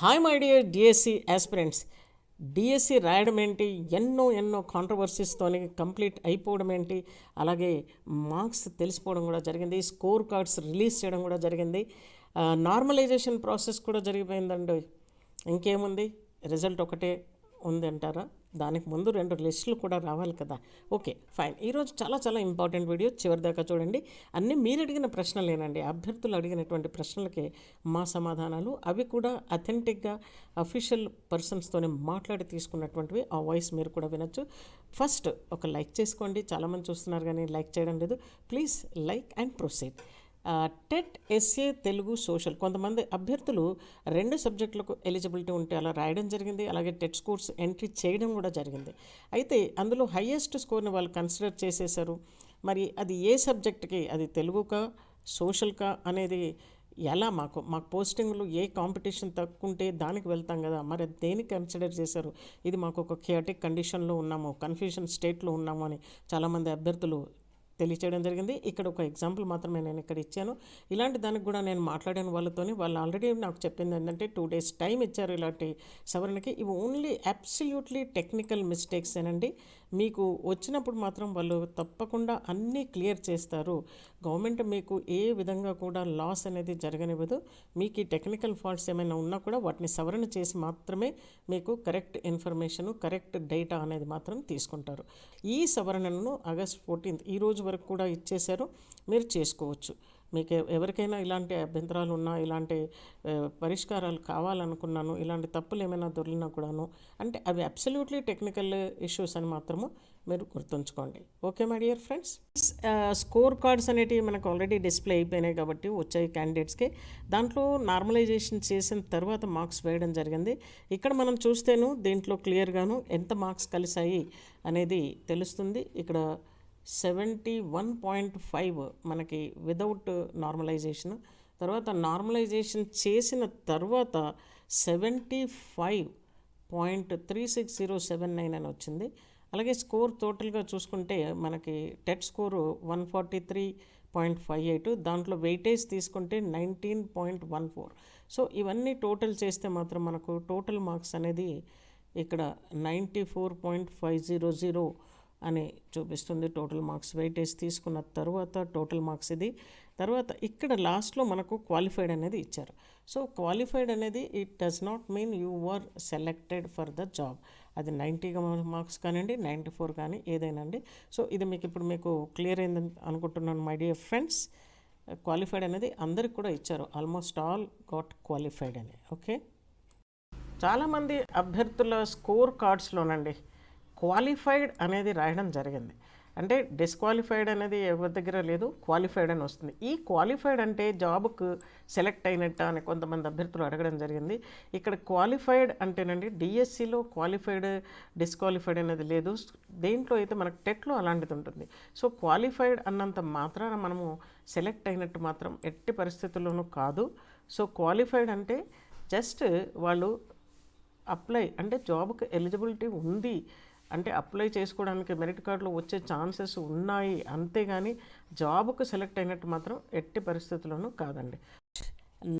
Hi my dear DSC aspirants. DSC రాయడం ఏంటి? ఎన్నో ఎన్నో కాంట్రవర్సీస్తోని కంప్లీట్ అయిపోవడం ఏంటి? అలాగే మార్క్స్ తెలిసిపోవడం కూడా జరిగింది. స్కోర్ కార్డ్స్ రిలీజ్ చేయడం కూడా జరిగింది. నార్మలైజేషన్ ప్రాసెస్ కూడా జరిగిపోయిందండి. ఇంకేముంది? రిజల్ట్ ఒకటే. ఉంది అంటారా దానికి ముందు రెండు లిస్టులు కూడా రావాలి కదా. Okay fine. ఈరోజు చాలా చాలా ఇంపార్టెంట్ వీడియో. చివరి దాకా చూడండి. అన్నీ మీరు అడిగిన ప్రశ్నలేనండి. అభ్యర్థులు అడిగినటువంటి ప్రశ్నలకి మా సమాధానాలు. అవి కూడా అథెంటిక్గా అఫీషియల్ పర్సన్స్తోనే మాట్లాడి తీసుకున్నటువంటివి. ఆ వాయిస్ మీరు కూడా వినొచ్చు. ఫస్ట్ ఒక లైక్ చేసుకోండి. చాలామంది చూస్తున్నారు కానీ లైక్ చేయడం లేదు. Please like and proceed. TET SA Telugu social కొంతమంది అభ్యర్థులు రెండు సబ్జెక్టులకు ఎలిజిబిలిటీ ఉంటే అలా రాయడం జరిగింది. అలాగే టెట్ స్కోర్స్ ఎంట్రీ చేయడం కూడా జరిగింది. అయితే అందులో హయ్యెస్ట్ స్కోర్ని వాళ్ళు కన్సిడర్ చేసేశారు. మరి అది ఏ సబ్జెక్ట్కి? అది తెలుగుకా సోషల్కా అనేది ఎలా మాకు? మాకు పోస్టింగ్లు ఏ కాంపిటీషన్ తక్కువ ఉంటే దానికి వెళ్తాం కదా. మరి దేనికి కన్సిడర్ చేశారు? ఇది మాకు ఒక కియాటిక్ కండిషన్లో ఉన్నాము కన్ఫ్యూషన్ స్టేట్లో ఉన్నాము అని చాలామంది అభ్యర్థులు తెలియచేయడం జరిగింది. ఇక్కడ ఒక ఎగ్జాంపుల్ మాత్రమే నేను ఇక్కడ ఇచ్చాను. ఇలాంటి దానికి కూడా నేను మాట్లాడాను వాళ్ళతోని. వాళ్ళు ఆల్రెడీ నాకు చెప్పింది ఏంటంటే టూ డేస్ టైం ఇచ్చారు ఇలాంటి సవరణకి. ఇవి ఓన్లీ అబ్సల్యూట్లీ టెక్నికల్ మిస్టేక్స్ ఏనండి. మీకు వచ్చినప్పుడు మాత్రం వాళ్ళు తప్పకుండా అన్నీ క్లియర్ చేస్తారు. గవర్నమెంట్ మీకు ఏ విధంగా కూడా లాస్ అనేది జరగనివ్వదు. మీకు ఈ టెక్నికల్ ఫాల్ట్స్ ఏమైనా ఉన్నా కూడా వాటిని సవరణ చేసి మాత్రమే మీకు కరెక్ట్ ఇన్ఫర్మేషన్ కరెక్ట్ డేటా అనేది మాత్రం తీసుకుంటారు. ఈ సవరణను ఆగస్ట్ ఫోర్టీన్త్ ఈ రోజు వరకు కూడా ఇచ్చేశారు. మీరు చేసుకోవచ్చు. మీకు ఎవరికైనా ఇలాంటి అభ్యంతరాలు ఉన్నా ఇలాంటి పరిష్కారాలు కావాలనుకున్నాను ఇలాంటి తప్పులు ఏమైనా దొరికినా కూడాను అంటే అవి అబ్సల్యూట్లీ టెక్నికల్ ఇష్యూస్ అని మాత్రము మీరు గుర్తుంచుకోండి. Okay my dear friends? Score cards అనేటివి మనకు ఆల్రెడీ డిస్ప్లే అయిపోయినాయి కాబట్టి వచ్చాయి క్యాండిడేట్స్కి. దాంట్లో నార్మలైజేషన్ చేసిన తర్వాత మార్క్స్ వేయడం జరిగింది. ఇక్కడ మనం చూస్తేను దీంట్లో క్లియర్గాను ఎంత మార్క్స్ కలిసాయి అనేది తెలుస్తుంది. ఇక్కడ సెవెంటీ వన్ పాయింట్ ఫైవ్ మనకి విదౌట్ నార్మలైజేషన్ తర్వాత నార్మలైజేషన్ చేసిన తర్వాత seventy five point three six zero seven nine అని వచ్చింది. అలాగే స్కోర్ టోటల్గా చూసుకుంటే మనకి TET score one forty three point five eight దాంట్లో వెయిటేజ్ తీసుకుంటే nineteen point one four so ఇవన్నీ టోటల్ చేస్తే మాత్రం మనకు టోటల్ మార్క్స్ అనేది ఇక్కడ ninety four point five zero zero అని చూపిస్తుంది. టోటల్ మార్క్స్ వెయిటేజ్ తీసుకున్న తర్వాత టోటల్ మార్క్స్ ఇది. తర్వాత ఇక్కడ లాస్ట్లో మనకు క్వాలిఫైడ్ అనేది ఇచ్చారు. సో క్వాలిఫైడ్ అనేది it does not mean you are selected for the job అది నైంటీ మార్క్స్ కానివ్వండి నైంటీ ఫోర్ కానీ ఏదైనా అండి. సో ఇది మీకు ఇప్పుడు మీకు క్లియర్ అయిందని అనుకుంటున్నాను మై డియర్ ఫ్రెండ్స్ క్వాలిఫైడ్ అనేది అందరికి కూడా ఇచ్చారు. ఆల్మోస్ట్ ఆల్ గాట్ క్వాలిఫైడ్ అని. ఓకే చాలామంది అభ్యర్థుల స్కోర్ కార్డ్స్లోనండి క్వాలిఫైడ్ అనేది రాయడం జరిగింది. అంటే డిస్క్వాలిఫైడ్ అనేది ఎవరి దగ్గర లేదు క్వాలిఫైడ్ అని వస్తుంది. ఈ క్వాలిఫైడ్ అంటే జాబ్కు సెలెక్ట్ అయినట్ట అని కొంతమంది అభ్యర్థులు అడగడం జరిగింది. ఇక్కడ క్వాలిఫైడ్ అంటేనండి డిఎస్సిలో క్వాలిఫైడ్ డిస్క్వాలిఫైడ్ అనేది లేదు. దేంట్లో అయితే మనకు టెట్లో అలాంటిది ఉంటుంది. సో క్వాలిఫైడ్ అన్నంత మాత్రాన మనము సెలెక్ట్ అయినట్టు మాత్రం ఎట్టి పరిస్థితుల్లోనూ కాదు. సో క్వాలిఫైడ్ అంటే జస్ట్ వాళ్ళు అప్లై అంటే జాబ్కి ఎలిజిబిలిటీ ఉంది అంటే అప్లై చేసుకోవడానికి మెరిట్ కార్డులో వచ్చే ఛాన్సెస్ ఉన్నాయి. అంతేగాని జాబ్కు సెలెక్ట్ అయినట్టు మాత్రం ఎట్టి పరిస్థితుల్లోనూ కాదండి.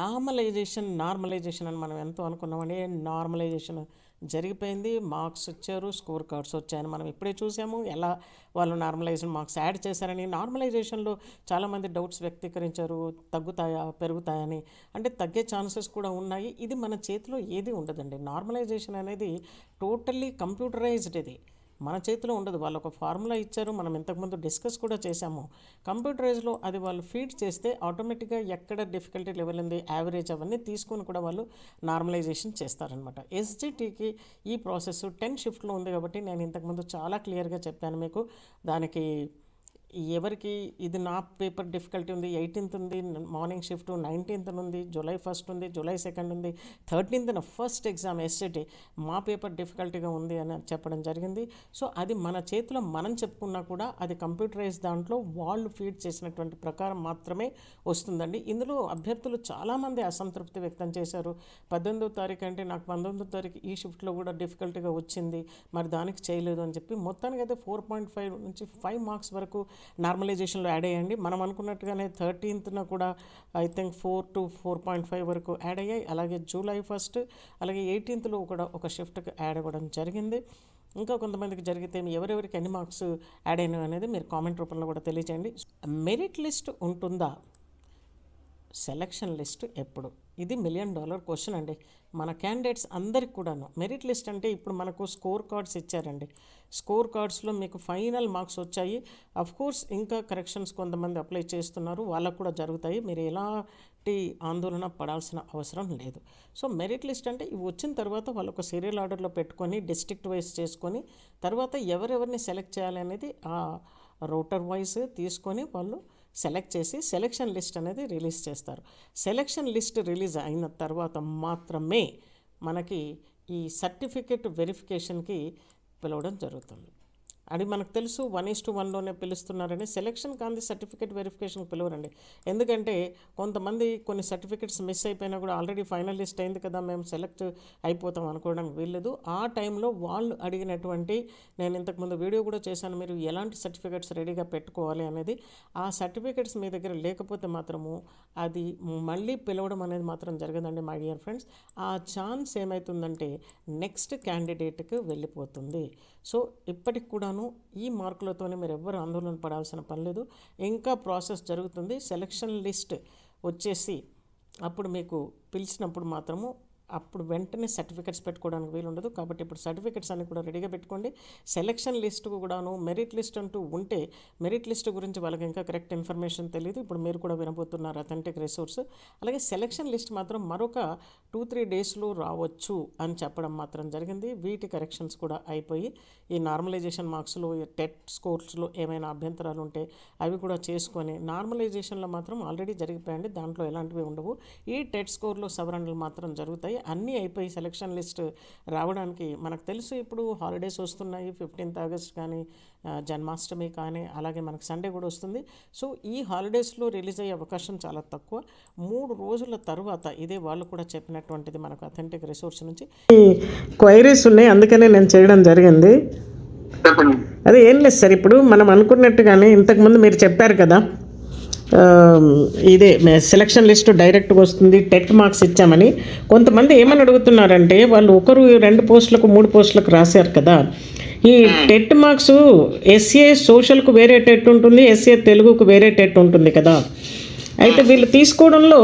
నార్మలైజేషన్ నార్మలైజేషన్ అని మనం ఎంతో అనుకున్నామని నార్మలైజేషన్ జరిగిపోయింది. మార్క్స్ వచ్చారు స్కోర్ కార్డ్స్ వచ్చాయని మనం ఇప్పుడే చూసాము. ఎలా వాళ్ళు నార్మలైజేషన్ మార్క్స్ యాడ్ చేశారని నార్మలైజేషన్లో చాలామంది డౌట్స్ వ్యక్తీకరించారు. తగ్గుతాయా పెరుగుతాయని. అంటే తగ్గే ఛాన్సెస్ కూడా ఉన్నాయి. ఇది మన చేతిలో ఏది ఉండదండి. నార్మలైజేషన్ అనేది టోటల్లీ కంప్యూటరైజ్డ్ ఇది మన చేతిలో ఉండదు. వాళ్ళు ఒక ఫార్ములా ఇచ్చారు. మనం ఇంతకుముందు డిస్కస్ కూడా చేశాము. కంప్యూటరైజ్లో అది వాళ్ళు ఫీడ్ చేస్తే ఆటోమేటిక్గా ఎక్కడ డిఫికల్టీ లెవెల్ ఉంది యావరేజ్ అవన్నీ తీసుకొని కూడా వాళ్ళు నార్మలైజేషన్ చేస్తారనమాట ఎస్జిటికి ఈ ప్రాసెస్ టెన్ షిఫ్ట్లో ఉంది కాబట్టి నేను ఇంతకుముందు చాలా క్లియర్గా చెప్పాను మీకు. దానికి ఎవరికి ఇది నా పేపర్ డిఫికల్టీ ఉంది ఎయిటీన్త్ ఉంది మార్నింగ్ షిఫ్ట్ నైన్టీన్త్ ఉంది జూలై ఫస్ట్ ఉంది జూలై సెకండ్ ఉంది థర్టీన్త్ ఫస్ట్ ఎగ్జామ్ ఎస్సిటీ మా పేపర్ డిఫికల్టీగా ఉంది అని చెప్పడం జరిగింది. సో అది మన చేతిలో మనం చెప్పుకున్నా కూడా అది కంప్యూటరైజ్ దాంట్లో వాళ్ళు ఫీడ్ చేసినటువంటి ప్రకారం మాత్రమే వస్తుందండి. ఇందులో అభ్యర్థులు చాలామంది అసంతృప్తి వ్యక్తం చేశారు. పద్దెనిమిదో తారీఖు అంటే నాకు పంతొమ్మిదో తారీఖు ఈ షిఫ్ట్లో కూడా డిఫికల్టీగా వచ్చింది మరి దానికి చేయలేదు అని చెప్పి మొత్తానికి అయితే ఫోర్ పాయింట్ ఫైవ్ నుంచి ఫైవ్ మార్క్స్ వరకు నార్మలైజేషన్లో యాడ్ అయ్యండి. మనం అనుకున్నట్టుగానే థర్టీన్త్న కూడా I think four to four point five వరకు యాడ్ అయ్యాయి. అలాగే జూలై ఫస్ట్ అలాగే ఎయిటీన్త్లో కూడా ఒక షిఫ్ట్కి యాడ్ అవ్వడం జరిగింది. ఇంకా కొంతమందికి జరిగితే మీ ఎవరెవరికి ఎన్ని మార్క్స్ యాడ్ అయినవి అనేది మీరు కామెంట్ రూపంలో కూడా తెలియజేయండి మెరిట్ లిస్ట్ ఉంటుందా? సెలక్షన్ లిస్ట్ ఎప్పుడు? ఇది మిలియన్ డాలర్ క్వశ్చన్ అండి. మన క్యాండిడేట్స్ అందరికి కూడాను. మెరిట్ లిస్ట్ అంటే ఇప్పుడు మనకు స్కోర్ కార్డ్స్ ఇచ్చారండి. స్కోర్ కార్డ్స్లో మీకు ఫైనల్ మార్క్స్ వచ్చాయి. అఫ్ కోర్స్ ఇంకా కరెక్షన్స్ కొంతమంది అప్లై చేస్తున్నారు. వాళ్ళకు కూడా జరుగుతాయి. మీరు ఎలాంటి ఆందోళన పడాల్సిన అవసరం లేదు. సో మెరిట్ లిస్ట్ అంటే ఇవి వచ్చిన తర్వాత వాళ్ళు ఒక సీరియల్ ఆర్డర్లో పెట్టుకొని డిస్ట్రిక్ట్ వైజ్ చేసుకొని తర్వాత ఎవరెవరిని సెలెక్ట్ చేయాలి అనేది ఆ రోటర్ వైజ్ తీసుకొని వాళ్ళు సెలెక్ట్ చేసి సెలెక్షన్ లిస్ట్ అనేది రిలీజ్ చేస్తారు. సెలెక్షన్ లిస్ట్ రిలీజ్ అయిన తర్వాత మాత్రమే మనకి ఈ సర్టిఫికెట్ వెరిఫికేషన్కి పిలవడం జరుగుతుంది. అది మనకు తెలుసు వన్ ఈస్ టు వన్లోనే పిలుస్తున్నారని సెలెక్షన్ కాంది సర్టిఫికేట్ వెరిఫికేషన్కి పిలవరండి. ఎందుకంటే కొంతమంది కొన్ని సర్టిఫికేట్స్ మిస్ అయిపోయినా కూడా ఆల్రెడీ ఫైనల్ లిస్ట్ అయింది కదా మేము సెలెక్ట్ అయిపోతాం అనుకోవడానికి వీల్లేదు. ఆ టైంలో వాళ్ళు అడిగినటువంటి నేను ఇంతకుముందు వీడియో కూడా చేశాను మీరు ఎలాంటి సర్టిఫికేట్స్ రెడీగా పెట్టుకోవాలి అనేది ఆ సర్టిఫికేట్స్ మీ దగ్గర లేకపోతే మాత్రము అది మళ్ళీ పిలవడం అనేది మాత్రం జరగదండి మై డియర్ ఫ్రెండ్స్ ఆ ఛాన్స్ ఏమవుతుందంటే నెక్స్ట్ క్యాండిడేట్కి వెళ్ళిపోతుంది. సో ఇప్పటికి కూడాను ఈ మార్కులతోనే మీరు ఎవ్వరు ఆందోళన పడాల్సిన పని లేదు. ఇంకా ప్రాసెస్ జరుగుతుంది. సెలక్షన్ లిస్ట్ వచ్చేసి అప్పుడు మీకు పిలిచినప్పుడు మాత్రము అప్పుడు వెంటనే సర్టిఫికెట్స్ పెట్టుకోవడానికి వీలు ఉండదు కాబట్టి ఇప్పుడు సర్టిఫికెట్స్ అన్ని కూడా రెడీగా పెట్టుకోండి. సెలక్షన్ లిస్ట్ కూడాను మెరిట్ లిస్ట్ అంటూ ఉంటే మెరిట్ లిస్ట్ గురించి వాళ్ళకి ఇంకా కరెక్ట్ ఇన్ఫర్మేషన్ తెలియదు ఇప్పుడు మీరు కూడా వినబోతున్నారు అథెంటిక్ రిసోర్స్ అలాగే సెలక్షన్ లిస్ట్ మాత్రం మరొక టూ త్రీ డేస్లో రావచ్చు అని చెప్పడం మాత్రం జరిగింది. వీటి కరెక్షన్స్ కూడా అయిపోయి ఈ నార్మలైజేషన్ మార్క్స్లో టెట్ స్కోర్స్లో ఏమైనా అభ్యంతరాలు ఉంటే అవి కూడా చేసుకొని నార్మలైజేషన్లో మాత్రం ఆల్రెడీ జరిగిపోయండి దాంట్లో ఎలాంటివి ఉండవు. ఈ టెట్ స్కోర్లో సవరణలు మాత్రం జరుగుతాయి. అన్నీ అయిపోయి సెలక్షన్ లిస్ట్ రావడానికి మనకు తెలుసు ఇప్పుడు హాలిడేస్ వస్తున్నాయి ఫిఫ్టీన్త్ ఆగస్ట్ కానీ జన్మాష్టమి కానీ అలాగే మనకు సండే కూడా వస్తుంది. సో ఈ హాలిడేస్లో రిలీజ్ అయ్యే అవకాశం చాలా తక్కువ. మూడు రోజుల తర్వాత ఇదే వాళ్ళు కూడా చెప్పినటువంటిది మనకు అథెంటిక్ రిసోర్స్ నుంచి. క్వైరీస్ ఉన్నాయి అందుకనే నేను చేయడం జరిగింది. అదే ఏం లేదు సార్ ఇప్పుడు మనం అనుకున్నట్టుగానే ఇంతకుముందు మీరు చెప్పారు కదా ఇదే సెలక్షన్ లిస్ట్ డైరెక్ట్గా వస్తుంది టెట్ మార్క్స్ ఇచ్చామని. కొంతమంది ఏమని అడుగుతున్నారంటే వాళ్ళు ఒకరు రెండు పోస్టులకు మూడు పోస్టులకు రాశారు కదా. ఈ టెట్ మార్క్స్ ఎస్ఏ సోషల్కు వేరే టెట్ ఉంటుంది ఎస్ఏ తెలుగుకు వేరే టెట్ ఉంటుంది కదా. అయితే వీళ్ళు తీసుకోవడంలో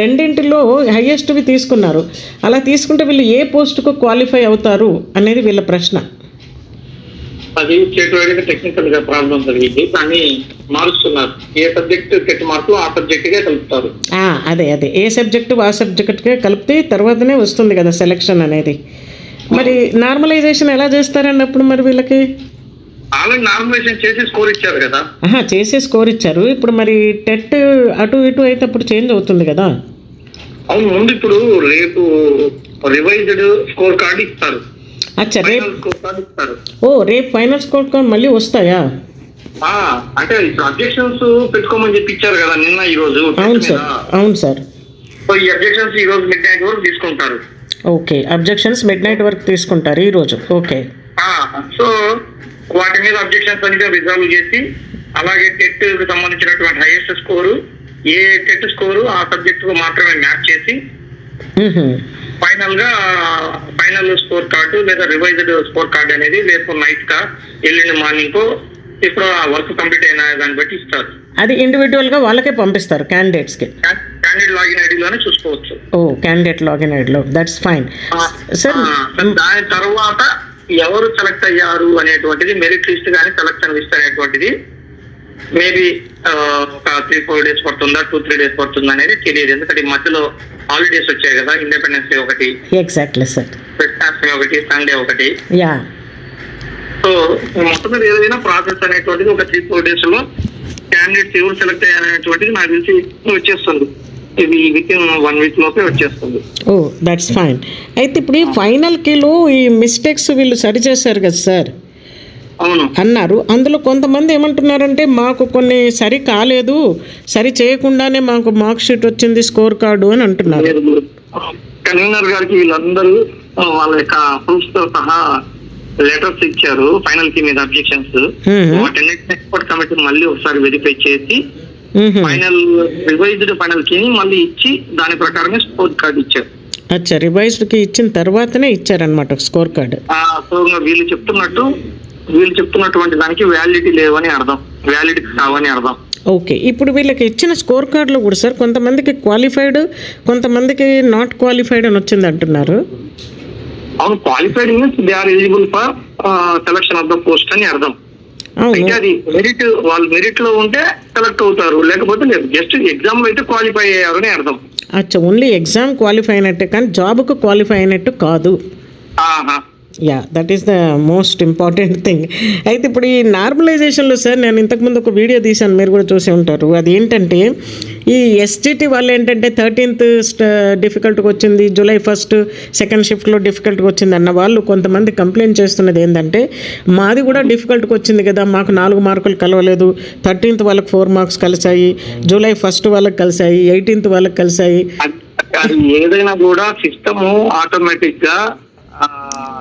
రెండింటిలో హయ్యెస్ట్వి తీసుకున్నారు. అలా తీసుకుంటే వీళ్ళు ఏ పోస్టుకు క్వాలిఫై అవుతారు అనేది వీళ్ళ ప్రశ్న. అది గా టెక్నికల్గా ప్రాబ్లం జరిగింది దాన్ని మారుస్తున్నారు. ఏ సబ్జెక్ట్ టెట్ మార్కులు ఆ సబ్జెక్ట్గా కలుపుతారు. అదే అదే. ఏ సబ్జెక్టు ఆ సబ్జెక్ట్కే కలిపితే తర్వాతనే వస్తుంది కదా సెలక్షన్ అనేది. మరి నార్మలైజేషన్ ఎలా చేస్తారండి అప్పుడు మరి వీళ్ళకి? ఆల్రెడీ చేసి స్కోర్ ఇచ్చారు కదా. ఆహా చేసే స్కోర్ ఇచ్చారు. ఇప్పుడు మరి టెట్ అటు ఇటు అయితే అప్పుడు చేంజ్ అవుతుంది కదా. అవును ముందు ఇప్పుడు రేపు రివైజ్డ్ స్కోర్ కార్డ్ ఇస్తారు. అచ్చా రేపు ఓ రేపు ఫైనల్ స్కోర్ కార్డ్ మళ్ళీ వస్తాయా? అంటే ఇప్పుడు అబ్జెక్షన్స్ పెట్టుకోమని చెప్పి ఇచ్చారు కదా నిన్న ఈ రోజు అవును సార్ అవును సార్. సో ఈ అబ్జెక్షన్స్ ఈ రోజు మిడ్ నైట్ వరకు తీసుకుంటారు. ఓకే అబ్జెక్షన్స్ మిడ్ నైట్ వరకు తీసుకుంటారు ఈరోజు ఓకే. ఆ, సో వాటి మీద అబ్జెక్షన్స్ అనేది రిజాల్వ్ చేసి అలాగే టెట్ సంబంధించినటువంటి హైయెస్ట్ స్కోరు ఏ టెట్ స్కోరు ఆ సబ్జెక్ట్కు మాత్రమే మ్యాచ్ చేసి. ఫైనల్గా ఫైనల్ స్కోర్ కార్డు లేదా రివైజ్డ్ స్కోర్ కార్డ్ అనేది రేపు నైట్ కా ఎల్లుండి మార్నింగ్ కో ఇప్పుడు ఆ వర్క్ కంప్లీట్ అయిన దాన్ని బట్టి ఇస్తారు. అది ఇండివిజువల్గా వాళ్ళకే పంపిస్తారు క్యాండిడేట్స్కి క్యాండిడేట్ లాగిన్ ఐడిలోనే చూసుకోవచ్చు. ఓ క్యాండిడేట్ లాగిన్ ఐడిలో దట్స్ ఫైన్ సార్ దాని తర్వాత ఎవరు సెలెక్ట్ అయ్యారు అనేటువంటిది మెరిట్ లిస్ట్ కానీ సెలక్షన్ లిస్ట్ అనేటువంటిది మేబీ ఒక త్రీ ఫోర్ డేస్ పడుతుందా టూ త్రీ డేస్ పడుతుందా అనేది తెలియదు. ఎందుకంటే మధ్యలో హాలిడేస్ వచ్చాయి కదా ఇండిపెండెన్స్ డే ఒకటి. ఎగ్జాక్ట్లీ సార్ క్రిస్మస్ ఒకటి సండే ఒకటి. యా సో మొత్తం మీద ఏదైనా ప్రాసెస్ అనేటువంటిది ఒక త్రీ ఫోర్ డేస్లో క్యాండిడేట్స్ ఎవరు సెలెక్ట్ అయ్యారనేటువంటిది నాకు తెలిసి వచ్చేస్తుంది. ఇది విత్ ఇన్ వన్ వీక్ లోపే వచ్చేస్తుంది. ఓ దట్స్ ఫైన్ అయితే ఇప్పుడు ఈ ఫైనల్ కిలో ఈ మిస్టేక్స్ వీళ్ళు సరి చేశారు కదా సార్ అన్నారు. అందులో కొంతమంది ఏమంటున్నారంటే మాకు కొన్ని సరి కాలేదు. సరి చేయకుండానే మాకు మార్క్ షీట్ వచ్చింది స్కోర్ కార్డు అని అంటున్నారు. కన్వీనర్ గారికి వీళ్ళందరూ వాళ్ళ యొక్క ప్రూఫ్స్తో సహా లెటర్స్ ఇచ్చారు ఫైనల్కి మీద అబ్జెక్షన్స్. వాటన్నిటిని ఎక్స్పర్ట్ కమిటీ మళ్ళీ ఒకసారి వెరిఫై చేసి. ఫైనల్ రివైజ్డ్ ఫైనల్కి మళ్ళీ ఇచ్చి దాని ప్రకారమే స్కోర్ కార్డ్ ఇచ్చారు. అచ్చా రివైజ్డ్కి ఇచ్చిన తర్వాతనే ఇచ్చారనమాట స్కోర్ కార్డ్. వీళ్ళు చెప్తున్నట్టు వీళ్ళు చెప్తున్నటువంటి దానికి వ్యాలిడిటీ లేవని అర్థం. వ్యాలిడిటీ కావని అర్థం. ఓకే ఇప్పుడు వీళ్ళకి ఇచ్చిన స్కోర్ కార్డులో కూడా సార్ కొంతమందికి క్వాలిఫైడ్ కొంతమందికి నాట్ క్వాలిఫైడ్ అని వచ్చింది అంటున్నారు. అవును qualified means they are eligible for selection of the post అని అర్థం. అయితే అది మెరిట్ వాళ్ళు మెరిట్లో ఉంటే సెలెక్ట్ అవుతారు లేకపోతే లేదు. జస్ట్ ఎగ్జామ్ అయితే క్వాలిఫై అయ్యారు అని అర్థం. అచ్చా ఓన్లీ ఎగ్జామ్ క్వాలిఫై అయినట్టే కానీ జాబ్కు క్వాలిఫై అయినట్టు కాదు. Aha. Yeah that is the most important thing అయితే ఇప్పుడు ఈ నార్మలైజేషన్లో సార్ నేను ఇంతకుముందు ఒక వీడియో తీశాను మీరు కూడా చూసి ఉంటారు. అది ఏంటంటే ఈ ఎస్జిటి వాళ్ళు ఏంటంటే థర్టీన్త్ డిఫికల్ట్గా వచ్చింది జూలై ఫస్ట్ సెకండ్ షిఫ్ట్లో డిఫికల్ట్గా వచ్చింది అన్న వాళ్ళు కొంతమంది కంప్లైంట్ చేస్తున్నది ఏంటంటే మాది కూడా డిఫికల్ట్గా వచ్చింది కదా మాకు నాలుగు మార్కులు కలవలేదు. థర్టీన్త్ వాళ్ళకి ఫోర్ మార్క్స్ కలిసాయి జూలై ఫస్ట్ వాళ్ళకి కలిసాయి ఎయిటీన్త్ వాళ్ళకి కలిసాయి ఏదైనా కూడా సిస్టమ్ ఆటోమేటిక్గా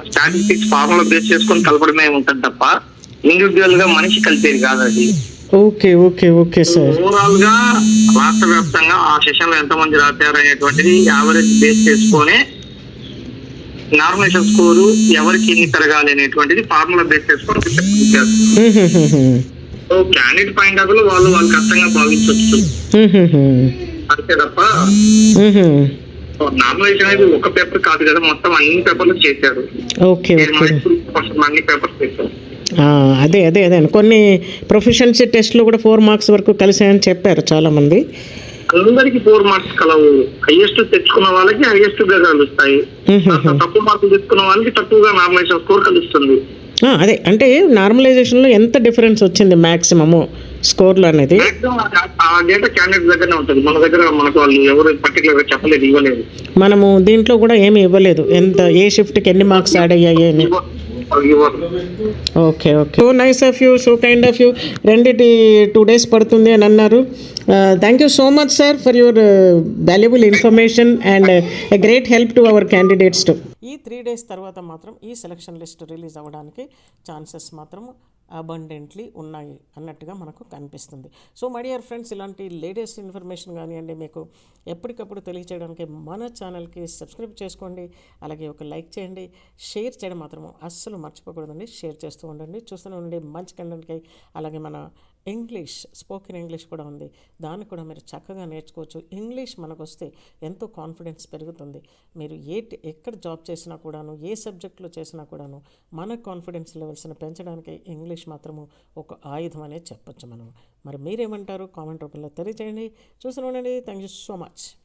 స్టాటిస్టిక్స్ ఫార్ములా బేస్ చేసుకొని కలపడమే ఉంటుంది తప్ప ఇండివిజువల్గా మనిషి కలిపేది కాదు అది ఓకే ఓకే ఓకే సార్ ఓవరాల్గా రాష్ట్ర వ్యాప్తంగా ఆ సెషన్లో ఎంతమంది రాశారు అనేటువంటిది యావరేజ్ బేస్ చేసుకొని నార్మలైజేషన్ స్కోరు ఎవరికి ఎన్ని పెరగాలి అనేటువంటిది ఫార్ములా బేస్ చేసుకొని సో క్యాండిడేట్ పాయింట్ ఆఫ్లో వాళ్ళు వాళ్ళు కష్టంగా భావించవచ్చు. అంతే తప్ప నార్మలైజేషన్ అనేది ఒక పేపర్ కాదు కదా మొత్తం అన్ని పేపర్లు చేశారు. ఓకే అన్ని పేపర్స్ చేశారు. అదే అదే అదే కొన్ని ప్రొఫెషన్సీ టెస్ట్లు కూడా ఫోర్ మార్క్స్ వరకు కలిసాయని చెప్పారు చాలామంది. అందరికి ఫోర్ మార్క్స్ కలవు. హైయెస్ట్ తెచ్చుకున్న వాళ్ళకి హైయెస్ట్గా కలుస్తాయి. తక్కువ మార్కులు తెచ్చుకున్న వాళ్ళకి తక్కువగా నార్మలైజేషన్ స్కోర్ కలుస్తుంది. అదే అంటే నార్మలైజేషన్లో ఎంత డిఫరెన్స్ వచ్చింది మ్యాక్సిమము స్కోర్లు అనేది? మాక్సిమం ఆ డేటా క్యాండిడేట్ దగ్గరనే ఉంటుంది. మన దగ్గర మనకు వాళ్ళు ఎవరు పర్టికులర్గా చెప్పలేదు ఇవ్వలేదు. మనము దీంట్లో కూడా ఏమీ ఇవ్వలేదు. ఎంత ఏ షిఫ్ట్కి ఎన్ని మార్క్స్ యాడ్ అయ్యాయి అని? Okay okay. So nice of you so kind of you రెండిటి టూ డేస్ పడుతుంది అని అన్నారు. Thank you so much sir for your valuable information and a great help to our candidates to ఈ three days తర్వాత మాత్రం ఈ selection list release అవ్వడానికి chances మాత్రం అబండెంట్లీ ఉన్నాయి అన్నట్టుగా మనకు కనిపిస్తుంది. సో మై డియర్ ఫ్రెండ్స్ ఇలాంటి లేటెస్ట్ ఇన్ఫర్మేషన్ కానివ్వండి మీకు ఎప్పటికప్పుడు తెలియచేయడానికి మన ఛానల్కి సబ్స్క్రైబ్ చేసుకోండి అలాగే ఒక లైక్ చేయండి షేర్ చేయడం మాత్రం అస్సలు మర్చిపోకూడదండి షేర్ చేస్తూ ఉండండి. చూస్తూనే ఉండండి మంచి కంటెంట్కి అలాగే మన ఇంగ్లీష్ స్పోకెన్ ఇంగ్లీష్ కూడా ఉంది. దాన్ని కూడా మీరు చక్కగా నేర్చుకోవచ్చు. ఇంగ్లీష్ మనకు వస్తే ఎంతో కాన్ఫిడెన్స్ పెరుగుతుంది. మీరు ఏ ఎక్కడ జాబ్ చేసినా కూడాను ఏ సబ్జెక్ట్లో చేసినా కూడాను మన కాన్ఫిడెన్స్ లెవెల్స్ని పెంచడానికి ఇంగ్లీష్ మాత్రము ఒక ఆయుధం అనేది చెప్పొచ్చు మనం. మరి మీరేమంటారు? కామెంట్ రూపంలో తెలియజేయండి. చూసిన ఉండండి థ్యాంక్ యూ సో మచ్.